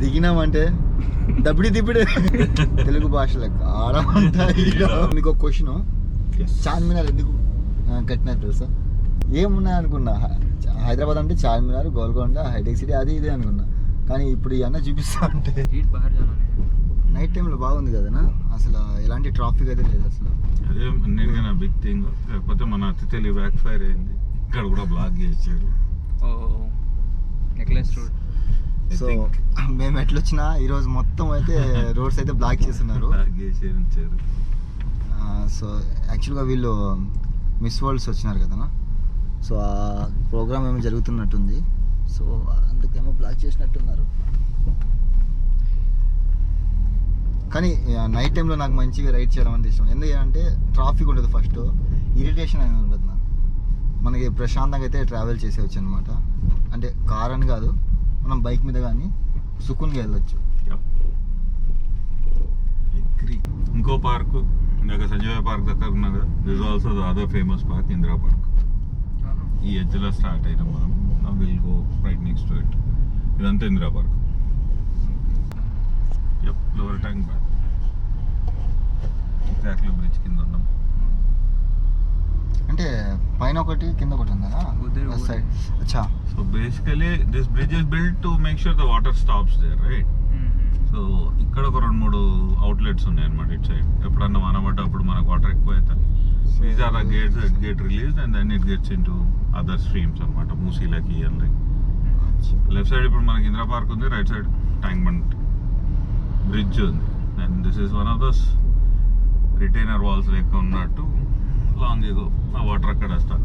దిగినామంటే దబ్బిడి దిబిడి. తెలుగు భాషలో ఆడ మీకు ఒక క్వశ్చన్ చార్మినార్ ఎందుకు కట్టినారు తెలుసా? ఏమున్నాయి అనుకున్నా? హైదరాబాద్ అంటే చార్మినార్ గోల్కొండ హైటెక్ సిటీ అది ఇదే అనుకున్నా. కానీ ఇప్పుడు ఇవన్నీ చూపిస్తా అంటే నైట్ టైంలో బాగుంది కదా అసలు ఎలాంటి ట్రాఫిక్ అయితే లేదు అసలు. అదే బిగ్ థింగ్ కాకపోతే మన అతి బ్యాక్ ఫైర్ అయింది. ఇక్కడ కూడా బ్లాక్ చేసారు నెక్లెస్ రోడ్ సో. మేము ఎట్లొచ్చినా ఈరోజు మొత్తం అయితే రోడ్స్ అయితే బ్లాక్ చేస్తున్నారు. సో యాక్చువల్గా వీళ్ళు మిస్ వరల్డ్స్ వచ్చినారు కదనా సో ఆ ప్రోగ్రామ్ ఏమో జరుగుతున్నట్టుంది. సో అందుకేమో బ్లాక్ చేసినట్టున్నారు. కానీ నైట్ టైంలో నాకు మంచిగా రైడ్ చేయడం అంటే ఇష్టం. ఎందుకంటే ట్రాఫిక్ ఉండదు ఫస్ట్. ఇరిటేషన్ అనేది ఉండదు నాకు మనకి ప్రశాంతంగా అయితే ట్రావెల్ చేసేవచ్చు అనమాట అంటే కార్ అని కాదు. మనం బైక్ మీద కానీ సుకున్గా వెళ్ళొచ్చు. Agree. ఇంకో పార్క్ ఇందాక సంజయ్ పార్క్ దగ్గర ఉన్నా కదా this also the other famous park Indira park ఈ ఎడ్జ్లో స్టార్ట్ అయినాం మనం. Will go right next to it ఇదంతా Indira park yup lower tank back exactly bridge కింద ఉన్నాం. అంటే పైన ఒకటి కింద ఒకటి ఉందా. అచ్చా. So basically this bridge is build to make sure the water stops there right so ఇక్కడ ఒక రెండు మూడు అవుట్లెట్స్ ఉన్నాయి అనమాట ఇట్ సైడ్ ఎప్పుడన్నా వాన పడ్డప్పుడు మనకు వాటర్ ఎక్కువ అవుతుంది. These are the gates it get release and then it gets in to other streams అనమాట మూసీలకి అల్లకి లెఫ్ట్ సైడ్ ఇప్పుడు మనకి ఇందిరా పార్క్ ఉంది right side tank bund bridge ఉంది. And this is one of those retainer walls లెక్క ఉన్నట్టు long ఏదో ఆ వాటర్ అక్కడ వస్తా.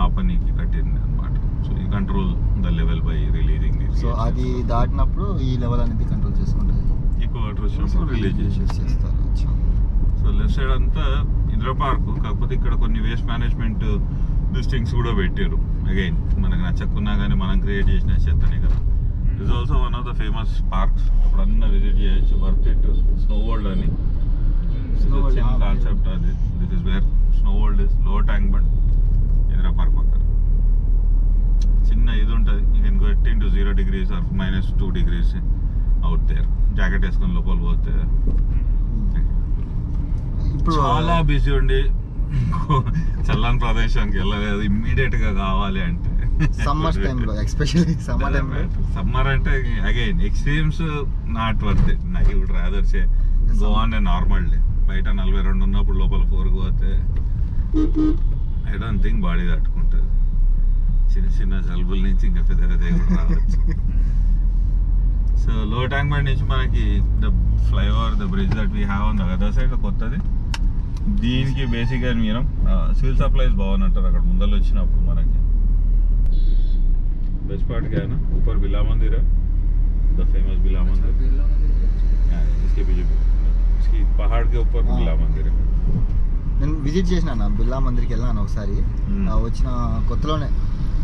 ఆ పనికి కట్టింది అనమాట సో ఈ control the level by releasing this so అది దాటినప్పుడు ఈ లెవెల్ అనేది కంట్రోల్ చేసుకుంటుంది ఎక్కువ వాటర్ వచ్చినప్పుడు రిలీజ్ చేసేసి యూస్ చేస్తారు అచ్చా. సో లెఫ్ట్ సైడ్ అంతా ఇందిరా పార్క్ కాకపోతే ఇక్కడ కొన్ని వేస్ట్ మేనేజ్మెంట్ థింగ్స్ కూడా పెట్టారు. అగైన్ మనకు నచ్చకున్నా కానీ మనం క్రియేట్ చేసిన చెత్తనే కదా. Is also one of the famous parks అప్పుడన్నా visit చేయొచ్చు వర్త్ ఇట్ స్నో వరల్డ్ అని. కాన్సెప్ట్ అది this is where snow world ఇస్లో tank bund Indira park పక్కన. చిన్న ఇది ఉంటుంది. You can get in to zero degrees or minus two degrees out there jacket వేసుకొని లోపల పోతే. ఇప్పుడు చాలా బిజీ ఉండి చల్లని ప్రదేశానికి వెళ్ళలేదు. ఇమ్మీడియట్గా కావాలి అంటే. సమ్మర్ టైంలో ఎస్పెషల్లీ సమ్మర్ టైంలో సమ్మర్ అంటే అగైన్ ఎక్స్ట్రీమ్స్ నాట్ వర్త్ నాకు ఇప్పుడు rather say go on a normal day బయట నలభై రెండు ఉన్నప్పుడు లోపల ఫోర్ పోతే ఐ డోంట్ థింక్ బాడీ తట్టుకుంటుంది చిన్న చిన్న జలుబుల నుంచి ఇంకా పెద్ద పెద్ద కూడా రావచ్చు సో లో ట్యాంక్ బండ్ నుంచి మనకి the flyover the bridge that we have on the other side కొత్తది దీనికి బేసిక్గా మీరు సివిల్ సప్లైస్ బాగున్నట్టారు అక్కడ ముందర వచ్చినప్పుడు మనకి బెస్ట్ పార్ట్ क्या है ना ऊपर बिला मंदिर है द फेमस बिला मंदिर हाँ, इसके पीछे इसकी पहाड़ के ऊपर हाँ। बिला मंदिर है నేను విజిట్ చేసిన బిర్లా మందిర్కి వెళ్ళాను ఒకసారి Hmm. ఆ, వచ్చిన కొత్తలోనే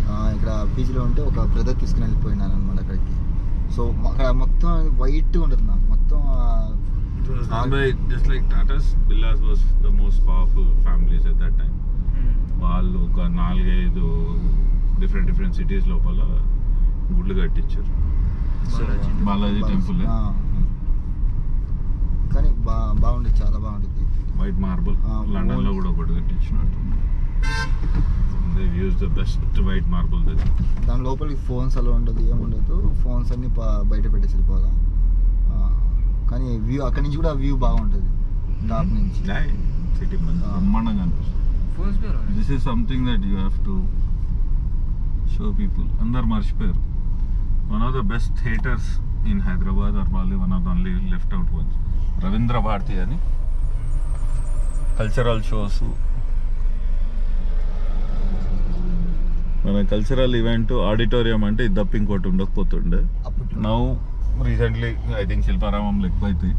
ఆ, ఇక్కడ పీజీలో ఉంటే ఒక బ్రదర్ తీసుకుని వెళ్ళిపోయినాను అనమాట అక్కడికి సో అక్కడ మొత్తం వైట్ ఉంటుంది నాకు మొత్తం ఆ, It was run by just like Tata's. Billas was the most powerful families at that time. వాళ్ళు ఒక నాలుగైదు డిఫరెంట్ డిఫరెంట్ సిటీస్ లోపల గుళ్ళు కట్టించారు సో బాలాజీ టెంపుల్ ఆ, కానీ బా బాగుండేది చాలా బాగుండేది. వైట్ మార్బుల్ లండన్లో కూడా ఒకటి కట్టించినట్టు they use the best white marble దాని లోపలికి ఫోన్స్ అలా ఉండదు ఏముండదు. ఫోన్స్ అన్ని బయట పెట్టేసి వెళ్ళిపోవాలా. కానీ వ్యూ అక్కడి నుంచి కూడా వ్యూ బాగుంటుంది. టాప్ నుంచి. సిటీ బ్రహ్మాండంగా అనిపిస్తుంది. This is something that you have to show people అందరు మర్చిపోయారు. One of the best theatres in Hyderabad are Bali one of the only left out ones Ravindra Bharathi అని. కల్చరల్ షోస్ మన cultural event auditorium అంటే ఇది తప్ప ఇంకోటి ఉండకపోతుండే. Now recently I think శిల్పారామంలో ఎక్కువైతాయి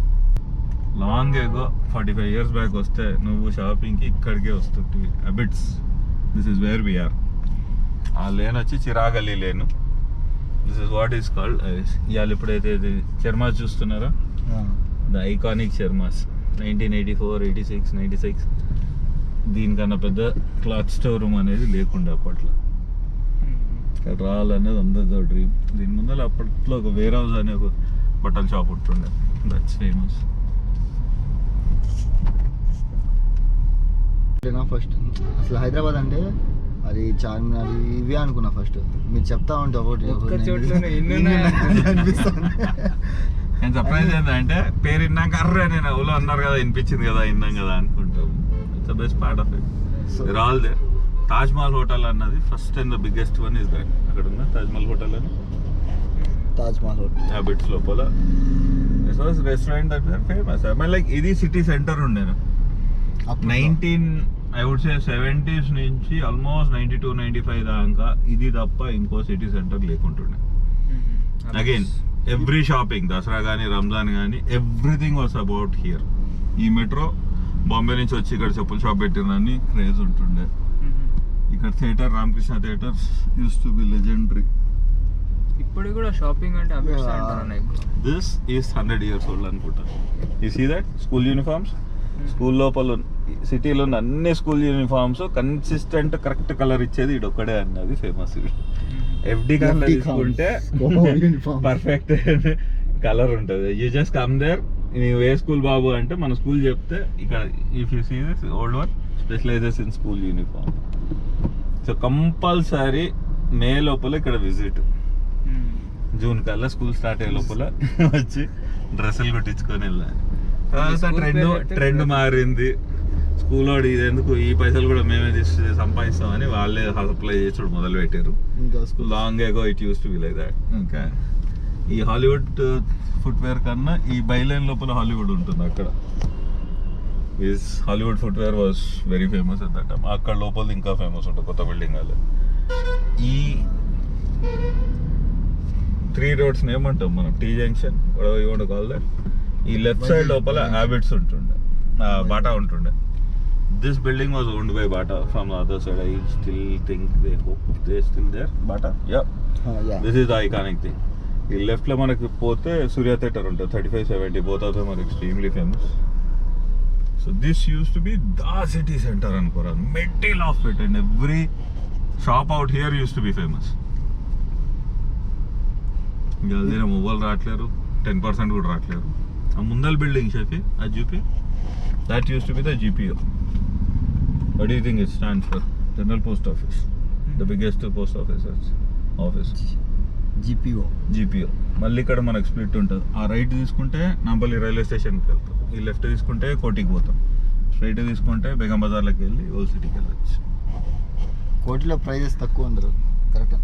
long ago forty five years back వస్తే నువ్వు షాపింగ్కి ఇక్కడికే వస్తుంటివి. Abids this is where we are ఆ లేన్ వచ్చి చిరాగలి లేను this is what is called ఇవాళ ఇప్పుడైతే ఇది చర్మాస్ చూస్తున్నారా? The iconic Chermas nineteen eighty four eighty six ninety six దీనికన్నా పెద్ద క్లాత్ స్టోర్ రూమ్ అనేది లేకుండా అప్పట్లో. ఇక్కడ రావాలనేది అందరితో డ్రీమ్ దీని ముందర అప్పట్లో ఒక వేర్ హౌస్ అనే ఒక బట్టల షాప్ ఉంటుండే. దట్స్ ఫేమస్ ఫస్ట్ అసలు హైదరాబాద్ అంటే అది చార్మినార్ ఇవే అనుకున్నా ఫస్ట్ మీరు చెప్తా ఉంటే ఒకటి? అనిపిస్తుంది. నేను సర్ప్రైజ్ ఏంటంటే పేరు విన్నాక అర్రే నేను ఎవరో అన్నారు కదా వినిపించింది కదా విన్నాం కదా అనుకుంటాం. It's best part of it all there Taj Mahal hotel అన్నది first and the biggest one is that అక్కడ ఉన్న తాజ్ మహల్ హోటల్ అని? తాజ్ మహల్ హోటల్ హ్యాబిట్స్ లోపల. This was restaurant that famous I like ఇది సిటీ సెంటర్ ఉండేను nineteen I would say seventies నుంచి almost ninety two ninety five దాకా ఇది తప్ప ఇంకో సిటీ సెంటర్ లేకుంటుండే. అగైన్ ఎవ్రీ షాపింగ్ దసరా కానీ రంజాన్ కానీ ఎవ్రీథింగ్ వాస్ అబౌట్ హియర్. ఈ మెట్రో బాంబే నుంచి వచ్చి ఇక్కడ చెప్పుల షాప్ పెట్టిందని క్రేజ్ ఉంటుండే. ఇక్కడ theatre Ramakrishna theatre use to be legendary ఇప్పటికి కూడా షాపింగ్ అంటే this is hundred years old అనుకుంటా. ఈ see that school uniforms school లోపల సిటీలో ఉన్న అన్ని school uniforms consistent correct colour ఇచ్చేది ఇది ఒక్కడే అన్నది ఫేమస్ ఎఫ్డి కలర్ తీసుకుంటే. పర్ఫెక్ట్ కలర్ ఉంటుంది. యూ జస్ట్ కమ్ దేర్ నీవు ఏ స్కూల్ బాబు అంటే మన స్కూల్ చెప్తే ఇక్కడ if you see this old one specialises in school uniform so compulsory May లోపల ఇక్కడ విజిట్ జూన్ కల్లా స్కూల్ స్టార్ట్ అయ్యే లోపల వచ్చి డ్రెస్సులు కుట్టించుకొని వెళ్ళాలి. తర్వాత ట్రెండ్ ట్రెండ్ మారింది. స్కూల్ వాడు ఇది ఎందుకు ఈ పైసలు కూడా మేమే తీసి సంపాదిస్తామని వాళ్ళే సప్లై చేసుడు మొదలు పెట్టారు long ago it use to be like that ఇంకా ఈ హాలీవుడ్ ఫుట్వేర్ కన్నా ఈ బైలైన్ లోపల హాలీవుడ్ ఉంటుంది అక్కడ. Is Hollywood footwear was very famous at that time అక్కడ లోపల ఇంకా ఫేమస్ ఉంటుంది కొత్త బిల్డింగ్ వాళ్ళు ఈ త్రీ రోడ్స్ ఏమంటాం మనం? టీ జంక్షన్ ఇవ్వండి కాల్ దట్ ఈ లెఫ్ట్ సైడ్ లోపల హ్యాబిట్స్ ఉంటుండే. బాటా ఉంటుండే. This building was owned by Bata from the other side I still think they hope they still there Bata ya this is the iconic thing ఈ లెఫ్ట్లో మనకి పోతే Surya theatre ఉంటుంది. Thirty five seventy both of them extremely famous so this use to be the city centre అనుకోరా. Middle of it and every shop out here use to be famous జల్దీనే mobile రావట్లేరు ten percent కూడా రావట్లేరు ఆ ముందల్ building షఫీ ఆ చూపి that use to be the GPO what you think it stand for general post office the biggest post office office GPO GPO మళ్ళీ ఇక్కడ మనకు స్ప్లిట్ ఉంటుంది. ఆ రైట్ తీసుకుంటే నాంపల్లి రైల్వే స్టేషన్కి వెళ్తాం. ఈ లెఫ్ట్ తీసుకుంటే కోటికి పోతాం. స్ట్రైట్ తీసుకుంటే బేగం బజార్లోకి వెళ్ళి ఓల్డ్ సిటీకి వెళ్ళొచ్చు. కోటిలో ప్రైజెస్ తక్కువ అందరు. కరెక్ట్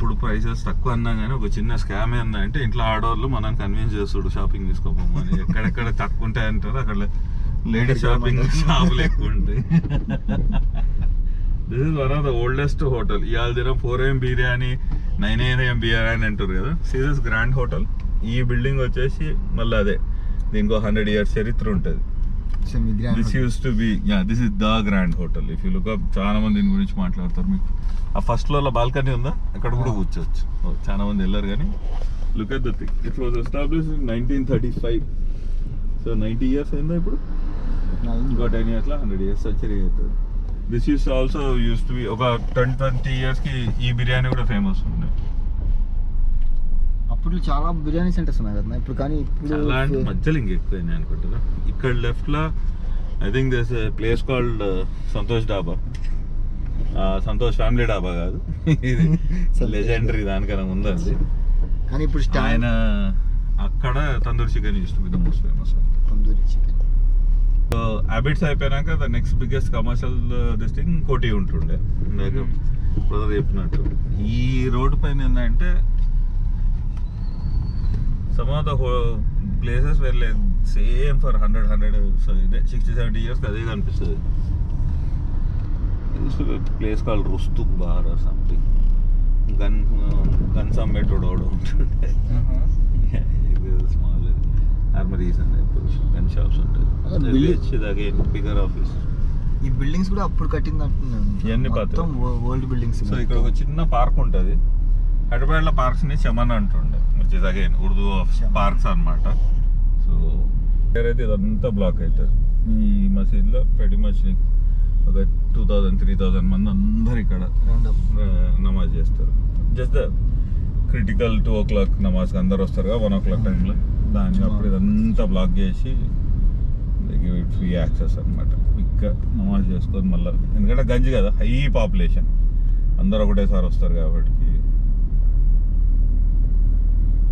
ఇప్పుడు ప్రైసెస్ తక్కువ అన్నా కానీ ఒక చిన్న స్కామ్ ఏందా అంటే ఇంట్లో ఆడవాళ్ళు మనం కన్విన్స్ చేస్తుడు షాపింగ్ తీసుకోపోమని. ఎక్కడెక్కడ తక్కువ ఉంటాయి అంటారు అక్కడ లేడీ షాపింగ్ షాపులు ఎక్కువ ఉంటాయి. This is one of the oldest hotel ఇవాళ దినం ఫోర్ ఏం బిర్యానీ నైన్ ఏం బిర్యానీ అంటారు కదా. సీరియస్ గ్రాండ్ హోటల్ ఈ బిల్డింగ్ వచ్చేసి మళ్ళీ అదే. దీనికి హండ్రెడ్ ఇయర్స్ చరిత్ర ఉంటుంది. This use to be ya this is the grand hotel if you look up చాలా మంది దీని గురించి మాట్లాడతారు మీకు. ఆ ఫస్ట్లో బాల్కనీ ఉందా? అక్కడ కూడా కూర్చోవచ్చు. చాలా మంది వెళ్ళారు కానీ look at the thing it was establish in nineteen thirty five so ninety years అయిందా ఇప్పుడు? ఇంకో టెన్ ఇయర్స్లో హండ్రెడ్ ఇయర్స్ సెంచరీ అవుతుంది. This is also use to be ఒక ట్వంటీ ట్వంటీ ఇయర్స్కి ఈ బిర్యానీ కూడా ఫేమస్ ఉంది అప్పుడు చాలా బిర్యానీ సెంటర్స్ ఉన్నాయి కదా ఇప్పుడు కానీ ఇప్పుడు చాలా అంటే మధ్యలో ఇంక ఎక్కువైనాయి అనుకుంటున్నా. ఇక్కడ లెఫ్ట్లో I think this place called Santosh dhaba Santosh family డాబా కాదు. ఇది లెజెండరీ దానికన్నా ముందండి. కానీ ఇప్పుడు ఆయన అక్కడ tandoori chicken used to be the most famous tandoori chicken. So habits అయిపోయాక the next biggest commercial this thing Koti ఉంటుండే. ఇందాక బ్రదర్ చెప్పినట్టు. ఈ రోడ్ పైన ఏంటంటే సమ్ ఆఫ్ ద ప్లేసెస్ వెళ్ళే same for hundred hundred so ఇదే సిక్స్టీ సెవెంటీ ఇయర్స్ అదే కనిపిస్తుంది. Place call రుస్తుక్ bar or something gun guns అమ్మేటోడు ఒకడు ఉంటుండే. Small armouries and gun shops ఉంటాయి అగైన్ బిగర్ ఆఫీస్ ఈ బిల్డింగ్స్ కూడా అప్పుడు కట్టింది అంటున్నాను. మొత్తం ఓల్డ్ బిల్డింగ్స్ సో ఇక్కడ ఒక చిన్న పార్క్ ఉంటుంది. హైదరాబాద్లో పార్క్స్ని చమన్ అంటుండే. Which is again Urdu of. Parks అన్నమాట. సో అయితే ఇదంతా బ్లాక్ అవుతుంది ఈ మసీద్లో ప్రతి మచ్ ఒక టూ థౌజండ్ త్రీ థౌజండ్ మంది అందరు ఇక్కడ నమాజ్ చేస్తారు. Just critical two o'clock నమాజ్కి అందరు వస్తారు కదా వన్ ఓ క్లాక్ టైంలో దాన్ని అప్పుడు ఇదంతా బ్లాక్ చేసి ఫ్రీ యాక్సెస్ అనమాట క్విక్గా నమాజ్ చేసుకొని మళ్ళీ ఎందుకంటే గంజి కదా హై పాపులేషన్ అందరు ఒకటేసారి వస్తారు కాబట్టి.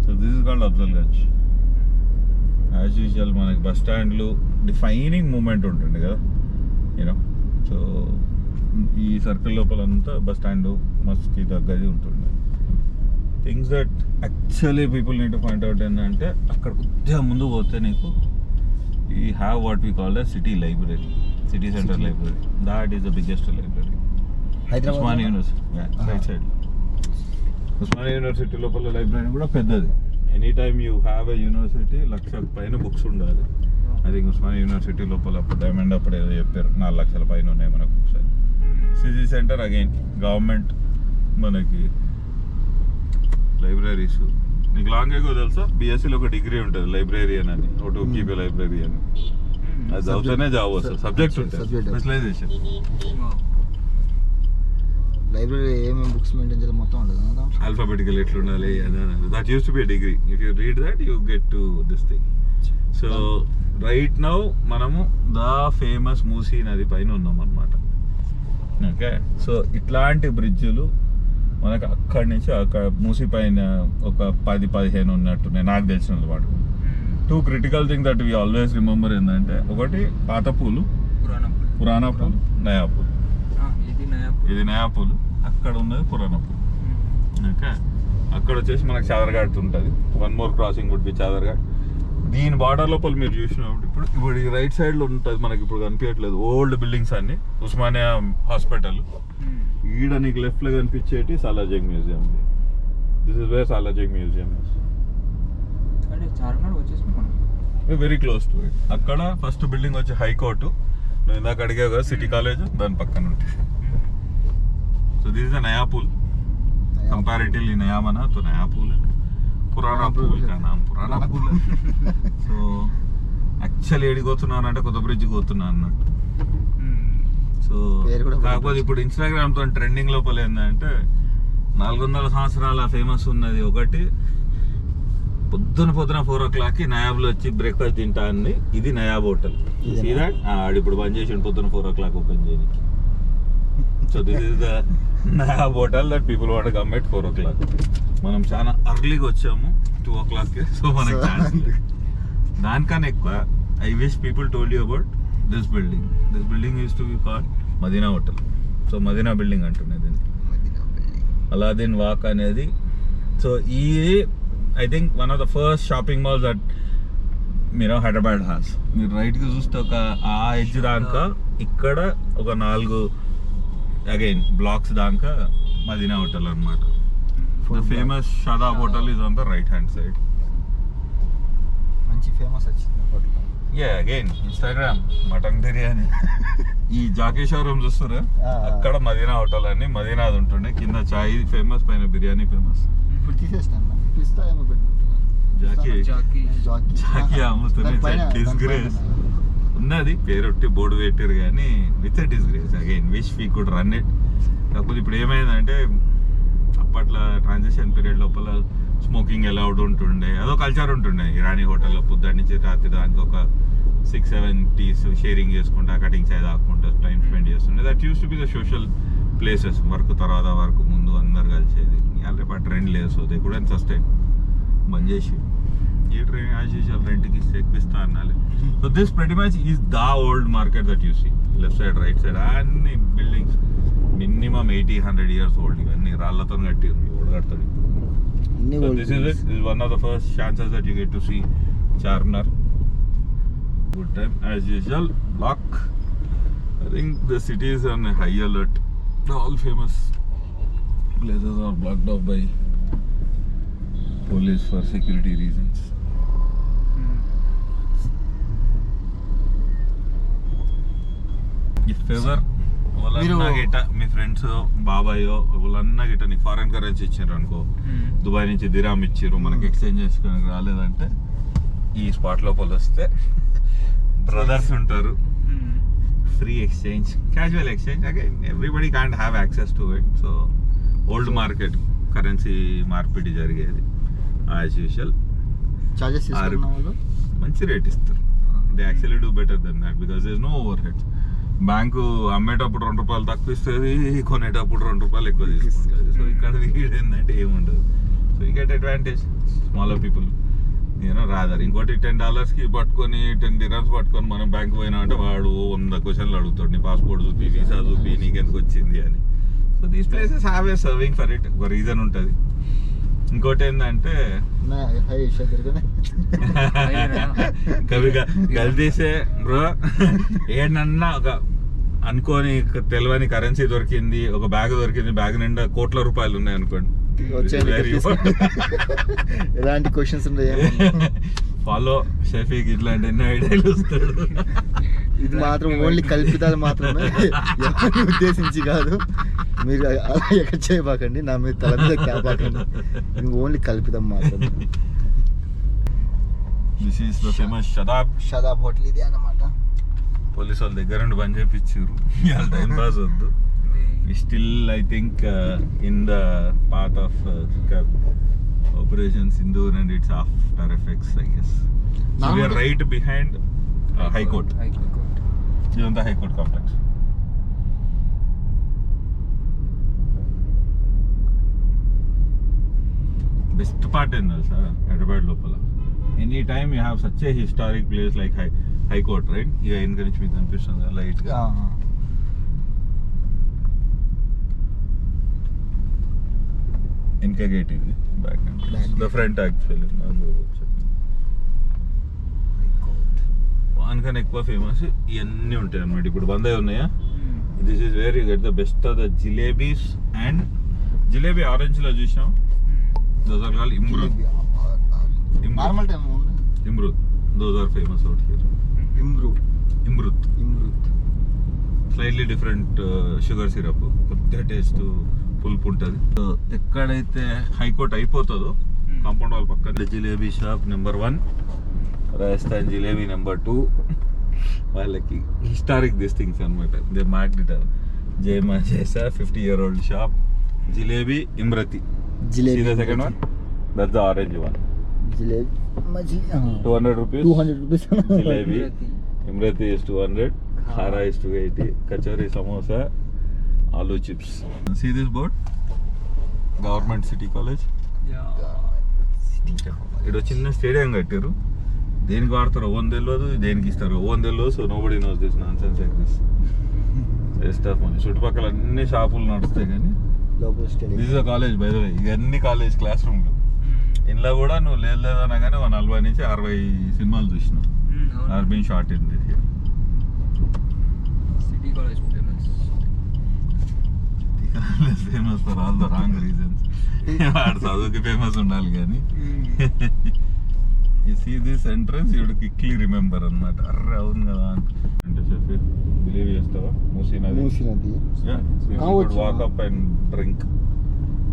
So this is called Afzal Gunj as usual మనకి బస్ స్టాండ్లు డిఫైనింగ్ మూమెంట్ ఉంటుంది కదా? యూనో సో ఈ సర్కిల్ లోపల అంతా బస్ స్టాండ్ మస్కి తగ్గది ఉంటుంది. Things that actually people need to point out ఏంటంటే అక్కడ కొద్దిగా ముందు పోతే నీకు ఈ have what we call the city library city centre. Library that is the biggest library Hyderabad university right side Osmania university లోపల లైబ్రరీ కూడా పెద్దది. Any time you have a university lakh పైన బుక్స్ ఉండాలి. థింక్ ఉస్మానియా యూనివర్సిటీ లోపల అప్పుడు diamond అప్పుడు ఏదో చెప్పారు నాలుగు లక్షల పైన ఉన్నాయి మన books city centre again government మనకి లైబ్రరీస్ నీకు లాంగ్ ఎగో తెలుసా? బీఎస్సీలో ఒక డిగ్రీ ఉంటుంది లైబ్రేరియన్ అని. ఒకటి కీప్ లైబ్రరీ అని అది చదివితేనే జాబ్ వస్తుంది సబ్జెక్ట్ ఉంటుంది. స్పెషలైజేషన్ లైబ్రరీ ఏమేమి బుక్స్ మెయింటైన్ చేయాలి మొత్తం ఉంటుంది? ఆల్ఫాబెటికల్ ఎట్లా ఉండాలి that used to be degree if you read that you get to this thing so right now మనము ద ఫేమస్ మూసీ నది పైన ఉన్నాం అనమాట ఓకే సో ఇట్లాంటి బ్రిడ్జులు మనకు అక్కడి నుంచి అక్కడ మూసీ పైన ఒక పది పదిహేను ఉన్నట్టున్నాయి నాకు తెలిసినంత పాటు two critical thing that we always remember ఏంటంటే ఒకటి పాత పూలు పురాణ పురాణ. పూలు నయా పూలు ఇది నయా ఇది నయా పూలు అక్కడ ఉన్నది పురాణ పూలు ఓకే. అక్కడ వచ్చేసి మనకు చాదర్ఘాట్ ఉంటుంది. One more crossing would be Chaderghat దీని బార్డర్ లోపల మీరు చూసినప్పుడు ఇప్పుడు ఇప్పుడు ఈ రైట్ సైడ్లో ఉంటుంది మనకి ఇప్పుడు కనిపించట్లేదు. ఓల్డ్ బిల్డింగ్స్ అన్ని. ఉస్మానియా హాస్పిటల్ ఈడ నీకు లెఫ్ట్లో కనిపించేటి Salar Jung museum this is where Salar Jung museum very close to it అక్కడ ఫస్ట్ బిల్డింగ్ వచ్చి హైకోర్టు నువ్వు ఇందాక అడిగావు కదా సిటీ కాలేజ్ దాని పక్కన ఉంటుంది So this is the Naya Pul comparatively नया बना तो नया पुल है పురాణా पुराना పూల్ पुल కా నామ్ పురాణా పూల్ సో యాక్చువల్లీ ఏడికి పోతున్నాను అంటే కొత్త బ్రిడ్జ్ పోతున్నా అన్నట్టు సో పేరు కూడా కొత్త కాకపోతే bridge. ఇప్పుడు ఇన్స్టాగ్రామ్ తో ట్రెండింగ్ లోపల ఏంటంటే నాలుగు వందల సంవత్సరాల ఫేమస్ ఉన్నది ఒకటి పొద్దున పొద్దున ఫోర్ ఓ క్లాక్ కి నయాబ్లో వచ్చి బ్రేక్ఫాస్ట్ తింటా అంది ఇది నయాబ్ హోటల్ ఇదేనా? సీ దట్ ఆడు ఇప్పుడు బంద్ చేసి పొద్దున ఫోర్ ఓ క్లాక్ ఓపెన్ చేయడానికి so this is the hotel that people what come at four o'clock మనం చాలా అర్లీగా వచ్చాము టూ ఓ క్లాక్ సో మనకి So- ఛాన్స్ లేదు. దానికన్నా ఎక్కువ I wish people told you about this building this building used to be call Madina hotel so Madina building అంటున్నది దీన్ని. అలాదీన్ వాక్ అనేది. సో ఈ I think one of the first shopping malls at మీరు Hyderabad has మీరు రైట్కి చూస్తే ఒక ఆ ఎడ్జ్ దాకా ఇక్కడ ఒక నాలుగు అగైన్ బ్లాక్స్ దాకా మదీనా హోటల్ అనమాట the famous Shadab hotel is on the right hand side మంచి ఫేమస్ వచ్చింది hotel yeah again Instagram mutton biryani. ఈ జాకీ షోరూమ్ చూస్తారా. అక్కడ మదీనా హోటల్ అని మదీనా అది ఉంటుండే. కింద చాయ్ ఫేమస్ పైన బిర్యానీ ఫేమస్ ఇప్పుడు తీసేస్తాను పిస్తా ఏమో జాకీ. జాకీ. జాకీ. జాకీ అమ్ముతుంది డిస్గ్రేస్ పైన. ఉన్నది పేరొట్టి బోర్డు పెట్టారు కానీ with disgrace again wish we could run it కాకపోతే ఇప్పుడు ఏమైందంటే అప్పట్లో ట్రాన్సాక్షన్ పీరియడ్ లోపల స్మోకింగ్ అలౌడ్ ఉంటుండే. అదో కల్చర్ ఉంటుండే. ఇరానీ హోటల్లో పొద్దున్న నుంచి రాత్రి దానికి ఒక సిక్స్ సెవెన్ టీస్ షేరింగ్ చేసుకుంటా కటింగ్ చాయ్ తాకుంటా టైం స్పెండ్ చేస్తుండే. That used to be the social places work తర్వాత వర్క్ ముందు అందరు కలిసేది. అలా ట్రెండ్ లేదు సో దే కూడా సస్టైన్ బంద్ చేసి. ఈ ట్రైన్ యాజ్ యూజువల్ రెంట్కి ఎక్కిస్తా అనాలి సో దిస్ ప్రతి much is the old market that you see left side right side అన్ని buildings minimum eighty hundred years old ఇవన్నీ రాళ్లతో కట్టి ఓల్డ్ కడతాడు అన్ని So old this is it. buildings. This is one of the first chances that you get to see Charminar. Good time as usual. Lock. I think the city is on a high alert. All famous places are blocked off by police for security reasons. If ever గిట్ట మీ friends బాబాయో వాళ్ళన్నా గిట్ట నీకు foreign currency ఇచ్చారు అనుకో Dubai నుంచి దిరామ్ ఇచ్చారు మనకి ఎక్స్చేంజ్ చేసుకోవడానికి రాలేదంటే ఈ స్పాట్ లోపల వస్తే బ్రదర్స్ ఉంటారు. Free exchange casual exchange again everybody can't have access to it so old market currency మార్పిడి జరిగేది. యాజ్ యూజువల్ చార్జెస్ మంచి రేట్ ఇస్తారు. They actually do better than that because there's no overheads bank అమ్మేటప్పుడు రెండు రూపాయలు తక్కువ ఇస్తుంది కొనేటప్పుడు రెండు రూపాయలు ఎక్కువ తీసుకుంటుంది. సో ఇక్కడ ఏంటంటే ఏముండదు. So you get advantage smaller people నేను రాదారు ఇంకోటి టెన్ డాలర్స్కి పట్టుకొని టెన్ డిరమ్స్ పట్టుకొని మనం బ్యాంకు పోయినా అంటే వాడు వంద క్వశ్చన్లు అడుగుతాడు. నీ పాస్పోర్ట్ చూపి వీసా చూపి నీకెందుకు వచ్చింది అని. So these places have a serving for it ఒక రీజన్ ఉంటుంది. ఇంకోటి ఏంటంటే నా హై ఇషా తిరగనే కవి గల్దీసే బ్రో. ఏడన్నా ఒక అనుకోని తెలియని కరెన్సీ దొరికింది ఒక బ్యాగ్ దొరికింది బ్యాగ్ నిండా కోట్ల రూపాయలు ఉన్నాయి అనుకోండి. ఎలాంటి క్వశ్చన్స్ ఉన్నాయి ఫాలో షఫీక్ ఇట్లాంటి ఎన్నో ఐడియాలు వస్తాడు. ఇది మాత్రం ఓన్లీ కల్పితాలు మాత్రమే. ఎవరిని ఉద్దేశించి కాదు. మీరు అలా ఎక్కడ చేయబాకండి. నా మీద తల మీద కాపాకండి ఇది ఓన్లీ కల్పితం మాత్రమే. This is the famous Shadab Shadab hotel ఇది అన్నమాట. పోలీస్ వాళ్ళ దగ్గర నుండి బంద్ చేపించారు. ఇవాళ టైం పాస్ వద్దు. Still I think in the part of operation Sindoor and it's after effects I guess so we're Normally- right behind high court high court ఇదంతా high court complex best part ఏం తెలుసా హైదరాబాద్ లోపల any time you have such a historic place like high high court right ఇక వెనక నుంచి మీకు కనిపిస్తుంది లైట్గా వెనక గేట్ ఇది బ్యాక్ ద ఫ్రంట్ యాక్చువల్లీ వానికన్నా ఎక్కువ ఫేమస్ ఇవన్నీ ఉంటాయి అన్నమాట ఇప్పుడు బందే ఉన్నాయా this is very get the best of the jalebis and jalebi ఆరెంజ్లో చూసాం those are call imarti normal time imarti those are famous out here ఇంబ్రూ ఇమ్రూద్ ఇమ్రూత్ స్లైట్లీ డిఫరెంట్ షుగర్ సిరప్ కొద్దిగా టేస్ట్ పులుపు ఉంటుంది ఎక్కడైతే హైకోర్ట్ అయిపోతుందో కాంపౌండ్ వాల్ పక్కన. Jalebi shop number one Rajasthan jalebi number two. వాళ్ళకి హిస్టారిక్ దిస్ థింగ్స్ అనమాట దే మార్క్డ్ ఇట్ జయమా చేసా fifty year old shop. Jalebi imarti. Jalebi second one that's the orange one jalebi మజీ two hundred rupees two hundred rupees jalebi imarti. Is two hundred khara. Is two eighty kachori samosa aloo chips. See this board government city college ఇక్కడ చిన్న stadium కట్టారు దేనికి వాడతారు own తెలియదు దేనికి ఇస్తారు ఓన్ తెలియదు so nobody knows this nonsense like this waste of money చుట్టుపక్కల అన్ని షాపులు నడుస్తాయి కానీ this is college by the way ఇవన్నీ కాలేజ్ క్లాస్ రూమ్లు ఇంట్లో కూడా నువ్వు లేదు లేదన్నా కానీ ఒక నలభై నుంచి అరవై సినిమాలు చూసినావు. Are been short in this year city college famous famous for all the wrong reasons వాడు చదువుకి ఫేమస్ ఉండాలి కానీ. You see this entrance you'd quickly remember అన్నమాట. అర్రే అవును కదా. అంటే షఫీర్ బిలీవ్ చేస్తావా? మూసీ నది. మూసినది వాక్ కావచ్చు. అప్ అండ్ డ్రింక్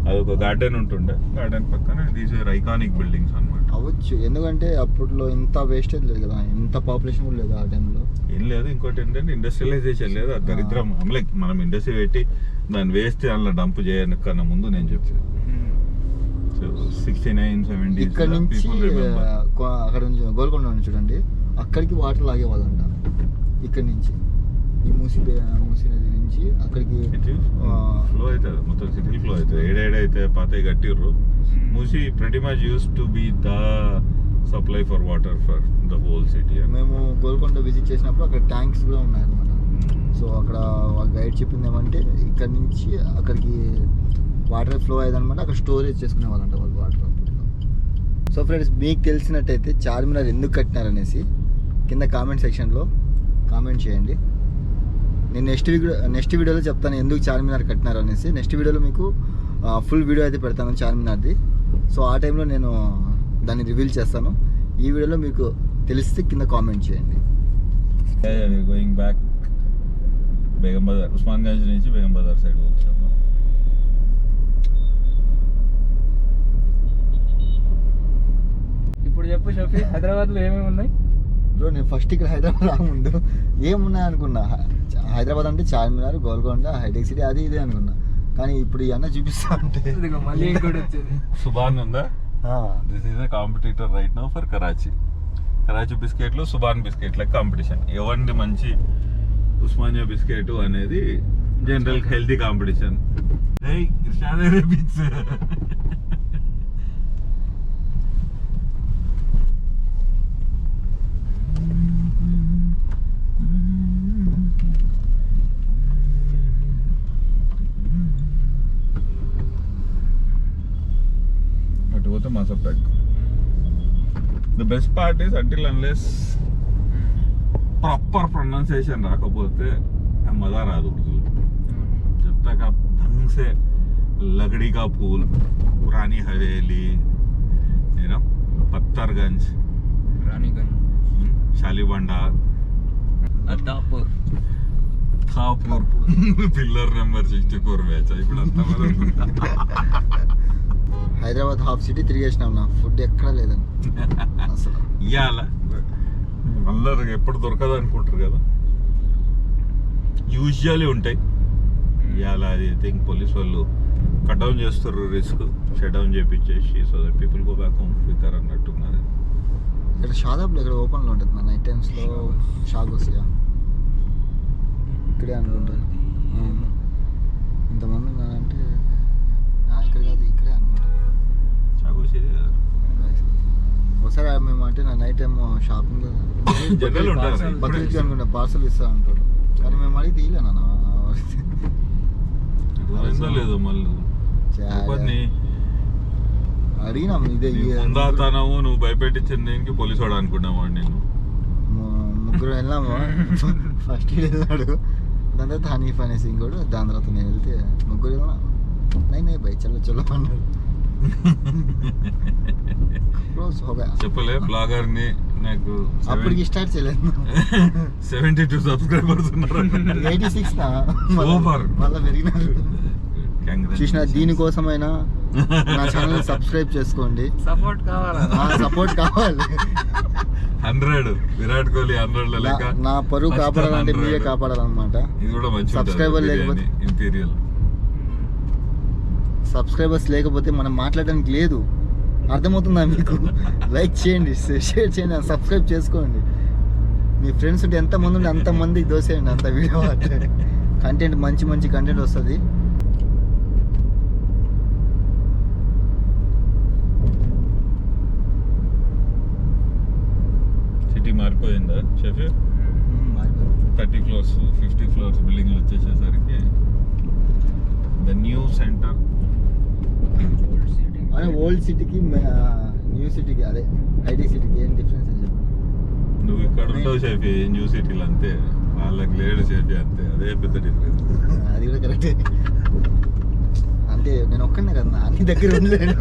అది ఒక గార్డెన్ ఉంటుండే. గార్డెన్ పక్కన దీస్ ఆర్ ఐకానిక్ బిల్డింగ్స్ అన్నమాట. అవ్వచ్చు ఎందుకంటే అప్పట్లో ఇంత వేస్టేజ్ లేదు కదా. ఇంత పాపులేషన్ కూడా లేదు ఆ టైంలో ఏం లేదు ఇంకోటి ఏంటంటే ఇండస్ట్రియలైజేషన్ లేదు. అది దరిద్రం. లైక్ మనం ఇండస్ట్రీ పెట్టి దాన్ని వేస్తే అందులో డంప్ చేయను కన్నా ముందు నేను చెప్పేది. సో సిక్స్టీ నైన్ సెవెంటీ ఇక్కడ నుంచి కొ- అక్కడ నుంచి గోల్కొండ నుంచి చూడండి. అక్కడికి వాటర్ లాగేవాళ్ళంట. ఇక్కడ నుంచి. ఈ మూసి మూసి నది నుంచి అక్కడికి ఫ్లో అవుతుంది. మొత్తం సిటీ ఫ్లో అవుతుంది. ఏడేడైతే పాత కట్టిర్రు. Musi pretty much used to be the supply for water for the whole city మేము గోల్కొండ విజిట్ చేసినప్పుడు అక్కడ ట్యాంక్స్ కూడా ఉన్నాయన్నమాట. సో అక్కడ వాళ్ళ గైడ్ చెప్పింది ఏమంటే ఇక్కడ నుంచి అక్కడికి వాటర్ ఫ్లో అయ్యేదన్నమాట. అక్కడ స్టోరేజ్ చేసుకునే వాళ్ళంట వాళ్ళు వాటర్ సో ఫ్రెండ్స్ మీకు తెలిసినట్టయితే చార్మినార్ ఎందుకు కట్టినారనేసి కింద కామెంట్ సెక్షన్లో కామెంట్ చేయండి. నేను నెక్స్ట్ వీడియో నెక్స్ట్ వీడియోలో చెప్తాను ఎందుకు చార్మినార్ కట్టినారు అనేసి నెక్స్ట్ వీడియోలో మీకు ఫుల్ వీడియో అయితే పెడతాను చార్మినార్ది. సో ఆ టైంలో నేను దాన్ని రివీల్ చేస్తాను. ఈ వీడియోలో మీకు తెలిస్తే కింద కామెంట్ చేయండి. గోయింగ్ బ్యాక్ బేగం బజార్ ఉస్మాన్ గంజ్ నుంచి బేగం బజార్ సైడ్ వచ్చాము ఇప్పుడు చెప్పు షఫీ హైదరాబాద్లో ఏమేమి ఉన్నాయి? బ్రో నేను ఫస్ట్ ఇక్కడ హైదరాబాద్ రాముందు ఏమున్నాయి అనుకున్నా? హైదరాబాద్ అంటే చార్మినార్ గోల్కొండ హైటెక్ సిటీ అది ఇది అనుకున్నా. కానీ ఇప్పుడు ఇవన్నీ చూపిస్తా ఉంటే ఇదిగో మళ్ళీ ఇంకోటి వచ్చింది. సుబాన్ ఉందా? This is a competitor right now for Karachi Karachi బిస్కెట్లు సుబాన్ బిస్కెట్ల కాంపిటీషన్ ఎవరిది మంచి ఉస్మానియా బిస్కెట్ అనేది జనరల్ హెల్తీ కాంపిటీషన్ అటు పోతే మాసప్యాక్ the best part is until unless proper pronunciation రాకపోతే ఆ మజా రాదు ఉర్దూ जब तक आप ढंग से लकड़ी का पुल पुरानी हवेली you know, Patharganj Raniganj Shalibanda Attapur థాపూర్ pillar number sixty four match ఇప్పుడు అంతా మనం హైదరాబాద్ హాఫ్ సిటీ తిరిగేసినాం నా ఫుడ్ ఎక్కడా లేదని అసలు ఇవాళ అందరు ఎప్పుడు దొరకదు అనుకుంటారు కదా. యూజువల్లీ ఉంటాయి. ఇవాళ అది థింక్ పోలీస్ వాళ్ళు కట్ డౌన్ చేస్తారు risk shut down చేపించేసి so that people go back home quicker అన్నట్టున్నది ఇక్కడ షాదాబ్లో ఇక్కడ ఓపెన్లో ఉంటుంది నా నైట్ టైమ్స్లో షాగోస్ ఇక ఇక్కడే అనుకుంటాను అవును. ఇంతమంది ఉన్నారంటే ఇక్కడ కాదు ఇక్కడే అనుకుంటాను చాకోసి ఒకసారి మేము అంటే నా నైట్ టైం షాపింగ్ జనరల్ ఉంటారు. బక్రీద్కి అనుకుంటా పార్సల్ ఇస్తా అంటాడు కానీ మేము అడిగి తీయలే నాన్న. అయిందో లేదో మళ్ళీ. అడిగినాం ఇదే ఉందాతనము నువ్వు భయపెట్టించిన దేనికి పోలీసు వాడు అనుకున్నావు నేను? ముగ్గురు వెళ్ళాము. ఫస్ట్ వెళ్ళాడు. దాని తర్వాత హనీఫ్ అనేసి ఇంకోడు దాని తర్వాత నేను వెళ్తే ముగ్గురు వెళ్ళినా. నైన్ బై చలో చలో అన్నాడు క్లోజ్ హోగా. చెప్పలే బ్లాగర్ని నాకు అప్పటికి స్టార్ట్ చేయలేదు. సెవెంటీ టూ సబ్స్క్రైబర్స్ ఉన్నారు. Eighty six. మళ్ళీ పెరిగినారు. చూసిన దీనికోసమైనా నా ఛానల్ సబ్స్క్రైబ్ చేసుకోండి. సపోర్ట్ కావాలా? సపోర్ట్ కావాలి. హండ్రెడ్. విరాట్ కోహ్లీ హండ్రెడ్ లెక్క నా- పరువు కాపాడాలంటే 100. మీరే కాపాడాలన్నమాట. ఇది కూడా మంచి Subscriber లేకపోతే- ఇంపీరియల్ సబ్స్క్రైబర్స్ లేకపోతే మనం మాట్లాడడానికి లేదు. అర్థమవుతుందా మీకు? లైక్ చేయండి షేర్ చేయండి సబ్స్క్రైబ్ చేసుకోండి. మీ ఫ్రెండ్స్ ఉంటే ఎంతమంది ఉంటే అంతమందికి దోసేయండి అంత వీడియో కంటెంట్ మంచి మంచి కంటెంట్ వస్తుంది. City మారిపోయిందా Shafi? Thirty floors fifty floors బిల్డింగ్లు వచ్చేసేసరికి ద న్యూ సెంటర్. అదే ఓల్డ్ సిటీకి న్యూ సిటీకి అదే ఐటీ సిటీకి ఏం డిఫరెన్స్ అని చెప్పండి నువ్వు ఇక్కడ ఉంటావు షఫీ న్యూ సిటీలో అంతే. వాళ్ళకి లేడు షఫీ అంతే. అదే పెద్ద డిఫరెన్స్ అది కూడా కరెక్టే అంటే నేను ఒక్కనే కదా అన్ని దగ్గర ఉండలేను.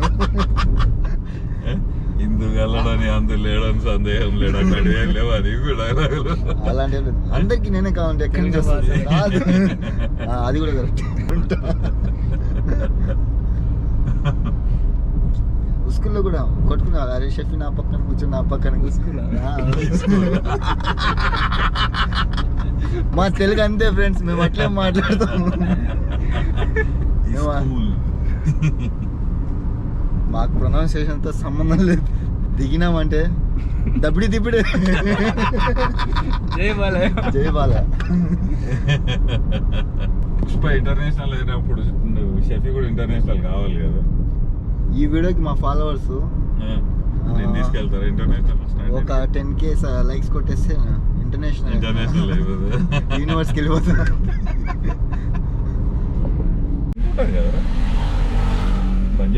ఇందు వెళ్ళడని అందు లేడని సందేహం లేడు. అక్కడ ఏం లేవు అది కూడా అలాంటి. అందరికి నేనే కావాలంటే ఎక్కడి నుంచి అది కూడా కరెక్ట్ స్కూల్లో కూడా కొట్టుకున్నారు అరే షెఫీ నా పక్కన కూర్చొని నా పక్కన మా తెలుగు అంతే ఫ్రెండ్స్ మేము అట్లే మాట్లాడతాము. మాకు ప్రొనౌన్సియేషన్తో సంబంధం లేదు. దిగినామంటే దబ్బిడి దిబ్బిడి జై బాలయ్య. జై బాల పుష్ప ఇంటర్నేషనల్ అయినప్పుడు షఫీ కూడా ఇంటర్నేషనల్ కావాలి కదా. ఈ వీడియోకి మా ఫాలోవర్స్ నేను తీసుకెళ్తారా ఇంటర్నేషనల్ ఒక టెన్ కే లైక్స్ కొట్టేస్తే ఇంటర్నేషనల్ ఇంటర్నేషనల్ యూనివర్స్కి వెళ్ళిపోతున్నా బంద్